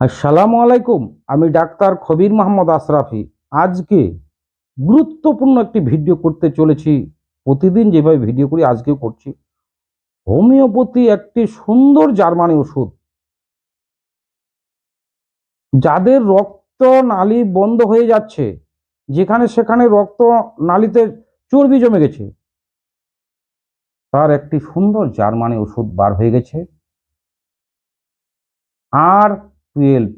আসসালামু আলাইকুম, আমি ডাক্তার খবির মোহাম্মদ আশরাফি। আজকে গুরুত্বপূর্ণ একটি ভিডিও করতে চলেছি। প্রতিদিন যেভাবে ভিডিও করি, আজকেও করছি। হোমিওপ্যাথি একটি সুন্দর জার্মানি ওষুধ। যাদের রক্ত নালী বন্ধ হয়ে যাচ্ছে, যেখানে সেখানে রক্ত নালীতে চর্বি জমে গেছে, তার একটি সুন্দর জার্মানি ওষুধ বার হয়ে গেছে। আর টুয়েলভ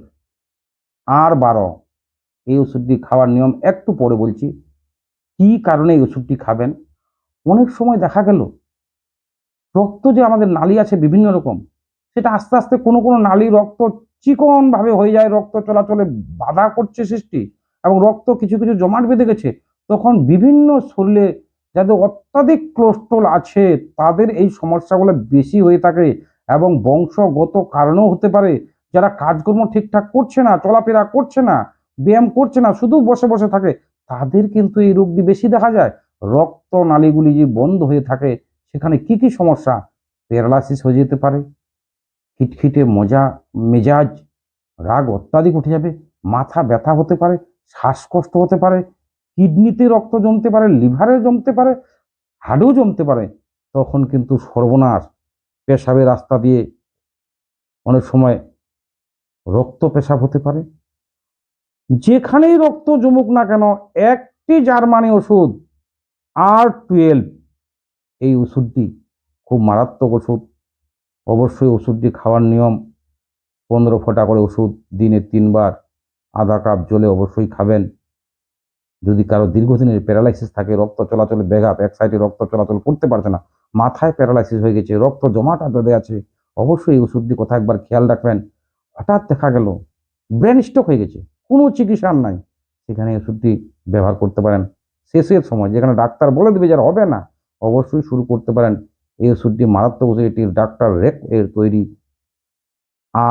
আর বারো। এই ওষুধটি খাওয়ার নিয়ম একটু পরে বলছি। কি কারণে এই ওষুধটি খাবেন? অনেক সময় দেখা গেল, রক্ত যে আমাদের নালী আছে বিভিন্ন রকম, সেটা আস্তে আস্তে কোনো কোনো নালী রক্ত চিকন ভাবে হয়ে যায়, রক্ত চলাচলে বাধা করছে সৃষ্টি এবং রক্ত কিছু কিছু জমাট বেঁধে গেছে। তখন বিভিন্ন শরীরে যাদের অত্যাধিক কোলেস্ট্রল আছে, তাদের এই সমস্যাগুলো বেশি হয়ে থাকে এবং বংশগত কারণেও হতে পারে। যারা কাজকর্ম ঠিকঠাক করছে না, চলাফেরা করছে না, ব্যায়াম করছে না, শুধু বসে বসে থাকে, তাদের কিন্তু এই রোগটি বেশি দেখা যায়। রক্ত নালীগুলি যে বন্ধ হয়ে থাকে, সেখানে কি কি সমস্যা? প্যারালাইসিস হয়ে যেতে পারে, খিটখিটে মজা, মেজাজ, রাগ অত্যাধিক উঠে যাবে, মাথা ব্যথা হতে পারে, শ্বাসকষ্ট হতে পারে, কিডনিতে রক্ত জমতে পারে, লিভারে জমতে পারে, হাড়েও জমতে পারে, তখন কিন্তু সর্বনাশ। পেশাবের রাস্তা দিয়ে অনেক সময় রক্ত পেশাব হতে পারে। যেখানেই রক্ত জমুক না কেন, একটি জার্মানি ওষুধ, আর টুয়েলভ, এই ওষুধটি খুব মারাত্মক ওষুধ। অবশ্যই ওষুধটি খাওয়ার নিয়ম, পনেরো ফোঁটা করে ওষুধ, দিনে তিনবার, আধা কাপ জলে অবশ্যই খাবেন। যদি কারও দীর্ঘদিনের প্যারালাইসিস থাকে, রক্ত চলাচলে ব্যাঘাত, এক সাইডে রক্ত চলাচল করতে পারছে না, মাথায় প্যারালাইসিস হয়ে গেছে, রক্ত জমাটা বেঁধে আছে, অবশ্যই এই ওষুধটি কথা একবার খেয়াল রাখবেন। হঠাৎ দেখা গেল ব্রেন স্ট্রোক হয়ে গেছে, কোনো চিকিৎসার নাই। সেখানে ওষুধটি ব্যবহার করতে পারেন। শেষের সময় যেখানে ডাক্তার বলে দেবে যারা হবে না, অবশ্যই শুরু করতে পারেন। এই ওষুধটি মারাত্মক ওষুধ, এটি ডাক্তার রেক এর তৈরি।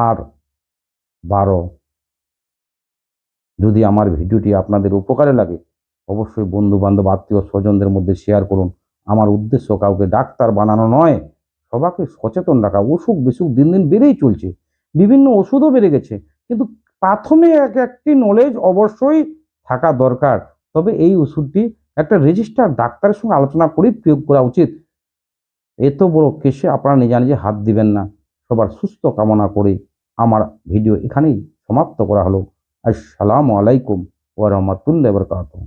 আর বারো, যদি আমার ভিডিওটি আপনাদের উপকারে লাগে, অবশ্যই বন্ধু বান্ধব আত্মীয় স্বজনদের মধ্যে শেয়ার করুন। আমার উদ্দেশ্য কাউকে ডাক্তার বানানো নয়, সবাইকে সচেতন রাখা। অসুখ বিসুখ দিন দিন বেড়েই চলছে। বিভিন্ন ওষুধও বেড়ে গেছে। কিন্তু প্রাথমিক এক একটি নলেজ অবশ্যই থাকা দরকার। তবে এই ওষুধটি একটা রেজিস্টার ডাক্তারের সঙ্গে আলোচনা করেই প্রয়োগ করা উচিত। এত বড় কেসে আপনারা নিজে নিজে হাত দিবেন না। সবার সুস্থ কামনা করে আমার ভিডিও এখানেই সমাপ্ত করা হলো। আসসালামু আলাইকুম ওয়া রাহমাতুল্লাহি ওয়া বারাকাতুহু।